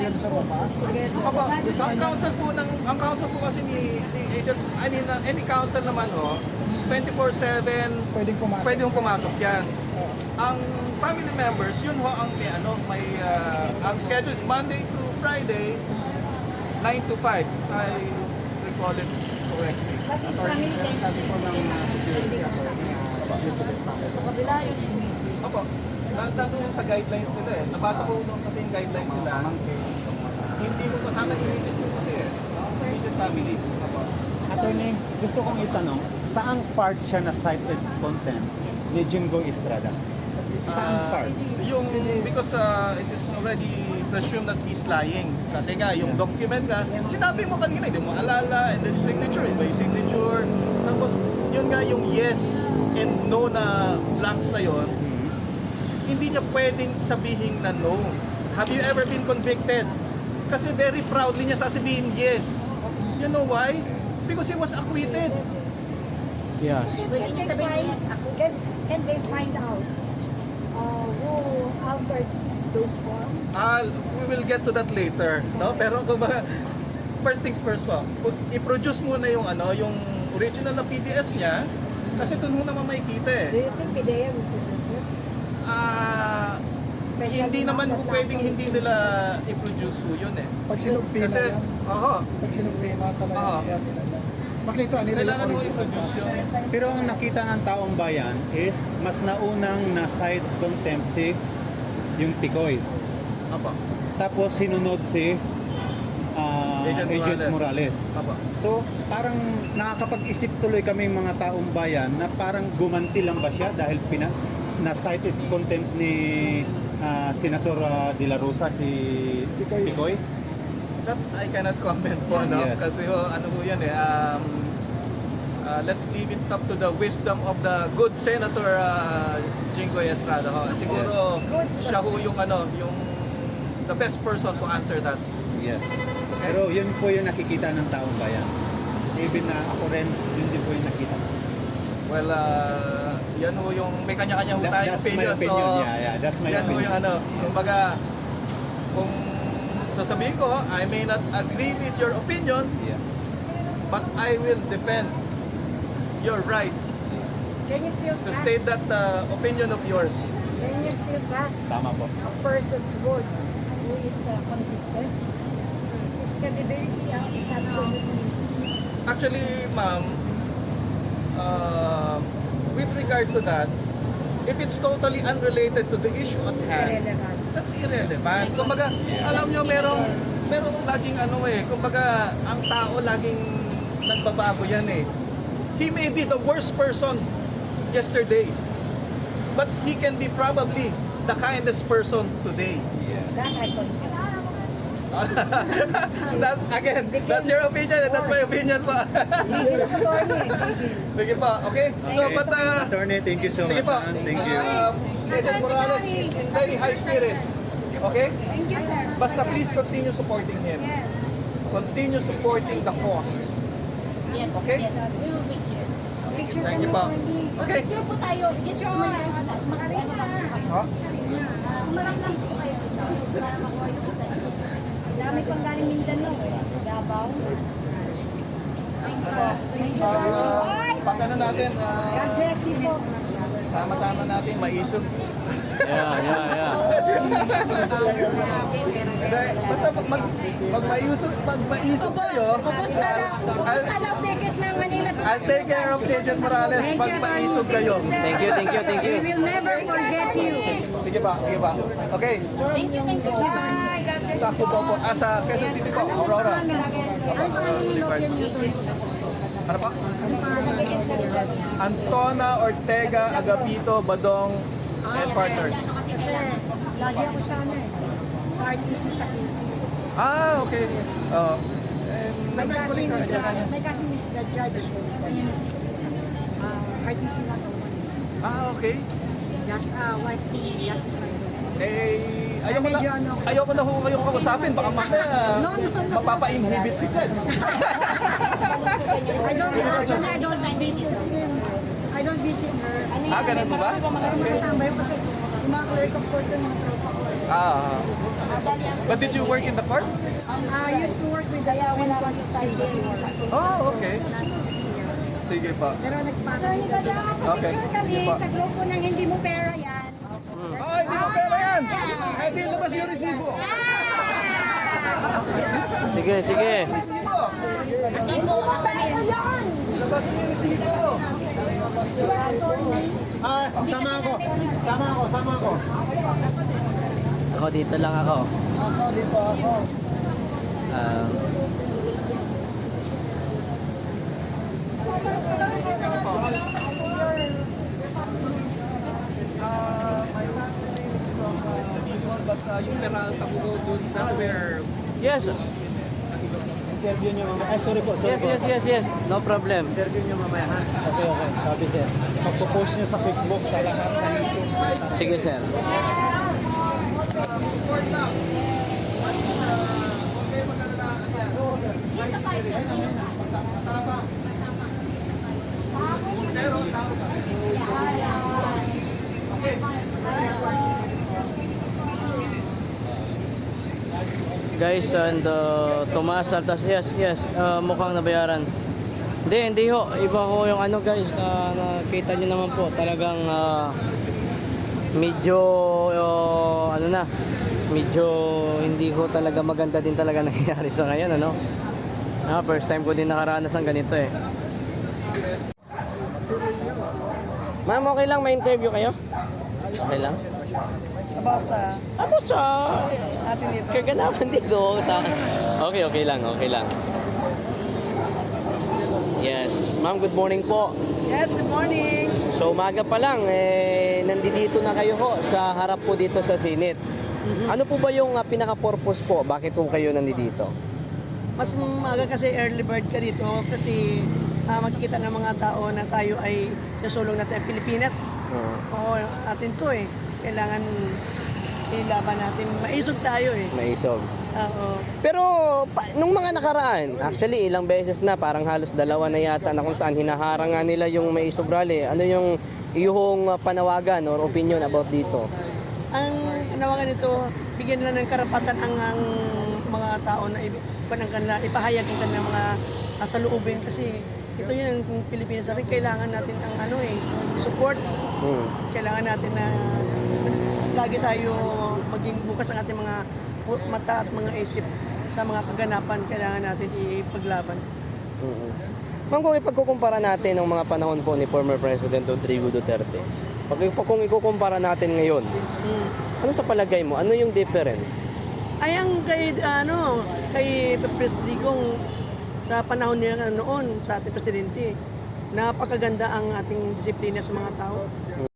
kayo sa baba? Opo, ang council po ng ang council po kasi ni, ni agent I mean uh, any council naman ho 24/7 Pwedeng pumasok. pwede hong pumasok yan. Ang family members, yun ho ang may ano, may uh, ang schedule is Monday to Friday 9 to 5. I recall it correctly. That is coming Sabi po ng uh, security ako, Sa kabila yun. Opo. Na- Nandun sa guidelines nila eh. Nabasa ko kasi yung guidelines nila. Immediate mo kasi eh. Immediate family. Opo. Attorney, gusto kong itanong, saang part siya na cited content ni Jingo Estrada? Saang Ah, part? yung because uh, it is already presumed that he's lying. Kasi nga, yung document nga, sinabi mo kanina, hindi mo alala, and then yung signature, iba yung signature. Tapos, yun nga yung yes and no na blanks na yon hindi niya pwedeng sabihin na no. Have you ever been convicted? Kasi very proudly niya sasabihin yes. You know why? Because he was acquitted. Yes. Pwede niya sabihin yes ako. Can, can they find out uh, who altered those forms? Ah, we will get to that later, no? Pero kumbaga, first things first pu- I-produce muna yung ano, yung original na PDS niya kasi doon mo naman makikita Do eh. you think PDEA will produce it? Ah, Especially hindi naman po pwedeng hindi nila i-produce po yun eh. Pag sinugpi na Kasi, yan, oo, pag sinugpi na talaga Oo. yan. Makita nila kailangan mo original i-produce yun. Pero ang nakita ng taong bayan is mas naunang na-cite contempt si yung Tikoy. Apo, Tapos sinunod si ah, Agent Agent, Morales. Morales. So, parang nakakapag-isip tuloy kami mga taong bayan na parang gumanti lang ba siya dahil pina, na-cited contempt ni ah, Senator ah, De La Rosa si Tikoy. Tikoy. That I cannot comment po, no? Yes. Kasi ho, ano po yan eh, um, uh, let's leave it up to the wisdom of the good Senator uh, Jinggoy Estrada. Ho. Siguro siya ho yung ano, yung the best person to answer that. Yes. Pero yun po yung nakikita ng taong bayan. Even na ako rin, yun din po yung nakita. Well, uh, yan ho yung may kanya-kanya ho That- tayong that's my opinion. opinion, So, yeah, yeah, that's my yan ho opinion. yung ano, kumbaga, kung sasabihin ko, I may not agree with your opinion, Yes. but I will defend your right Can you still to trust? state that uh, opinion of yours. Can you still trust Tama po. a person's words who is uh, convicted? His credibility uh, is absolutely Actually, ma'am, uh, with regard to that, if it's totally unrelated to the issue at hand, irrelevant. that's irrelevant. Kumbaga, alam nyo, merong, merong laging ano eh, kumbaga, ang tao laging nagbabago yan eh. He may be the worst person yesterday, but he can be probably the kindest person today. That I confess. That's, again, that's your opinion and that's my opinion pa. Legal. Sige pa, okay? So, but, uh, Attorney, thank you so Sige much. po. ah. Thank you. Uh, Agent Morales is in very high spirits. Okay? Thank you, sir. Basta please continue supporting him. Yes. Continue supporting the cause. Yes, Okay? yes. We will be here. Picture Thank you only. Okay. Picture po tayo. Just kumalang mag ano lang po kayo. Ha? Kumalang lang po kayo. Para makuha yung. Dami pang galing Mindanao. Davao. Uh, pag ano natin, uh, God bless you po. sama-sama natin maisog. Yeah, yeah, yeah. Basta pag mag, mag maisog, pag maisog kayo, Ubus na lang ticket ng Manila to I'll take care of Agent Morales pag maisog kayo. Thank you, thank you, thank you. We will never forget you. Sige pa, sige pa. Okay, Thank you, thank you. Bye. Sa you po. Po, ah, sa Quezon City po, Aurora. Ano? Ano? Ano niya? Antona Ortega Agapito Badong and Partners. Kasi lagi ako sa ano eh. Sa RTC sa QC. Ah, okay. Oh. And My cousin nag-collect is, ka uh, rin. my cousin is the judge in uh, RTC 101. Ah, okay. Just uh, wife ni Justice Martin. Eh, ayoko na, ano ayoko na ho kayong kausapin. Baka mamaya No, no, no. mapapa-inhibit si Judge. I don't actually I don't visit. I don't visit her. Ah, ganun po ba? Kasi tambay ko kasi yung mga clerk of court yung mga tropa ko. eh. Ah. But did you work in the court? I used to work with the Supreme Court of. Oh, okay. Sige pa. Pero nagpapakita. Okay. Picture kami Sige pa. sa grupo ng hindi mo pera yan. Ay, di mo pera yan! Di labas yung resibo. Sige, sige. Ah, sama ako. Sama ako, sama ako. Ako dito lang ako. Ako, dito ako. Ah, But uh, yung Peralta ko doon, that's where yes. Interview niyo mamaya. Ay, sorry po, sorry Yes, po. yes, yes, yes. No problem. Interview niyo mamaya, ha? Okay, okay. Sabi sir. Pagpo-post niyo sa Facebook, sa lahat, sa YouTube. Sige, sir. Guys, and uh, Tomas Altas, yes, yes, uh, mukhang nabayaran. Hindi, hindi ho. Iba ho yung ano guys, uh, nakita nyo naman po, talagang ah, medyo uh, ano na medyo hindi ko talaga maganda din talaga nangyayari sa ngayon ano? Ah, first time ko din nakaranas ng ganito eh. Ma'am okay lang may interview kayo? Okay lang About sa about sa atin dito. kaganapan dito sa okay okay lang okay lang yes ma'am good morning po Yes, good morning. So umaga pa lang, eh, nandito na kayo ho sa harap po dito sa Senate. Ano po ba yung ah, pinaka-purpose po? Bakit po kayo nandito? mas maaga kasi early bird ka dito kasi ah, makikita ng mga tao na tayo ay susulong natin Pilipinas. Uh, Oo, atin to eh. Kailangan ilaban natin. Maisog tayo eh. maisog. Oo. Pero pa, nung mga nakaraan, actually ilang beses na, parang halos dalawa na yata na kung saan hinaharang nga nila yung maisog rally. Ano yung iyong ah, panawagan or opinion about dito? Ang nawagan nito, bigyan nila ng karapatan ang, ang mga tao na i- ng kanila, ipahayag ang kanilang mga uh, saloobin kasi ito yun ang Pilipinas natin. Kailangan natin ang ano eh, support. Hmm. Kailangan natin na lagi tayo maging bukas ang ating mga mata at mga isip sa mga kaganapan kailangan natin ipaglaban. Mm-mm. Ma'am, kung ipagkukumpara natin ng mga panahon po ni former President Rodrigo Duterte, pag kung ikukumpara natin ngayon, Mm. ano sa palagay mo? Ano yung different? Ay ang kay ano kay Presidente sa panahon niya noon sa ating presidente napakaganda ang ating disiplina sa mga tao.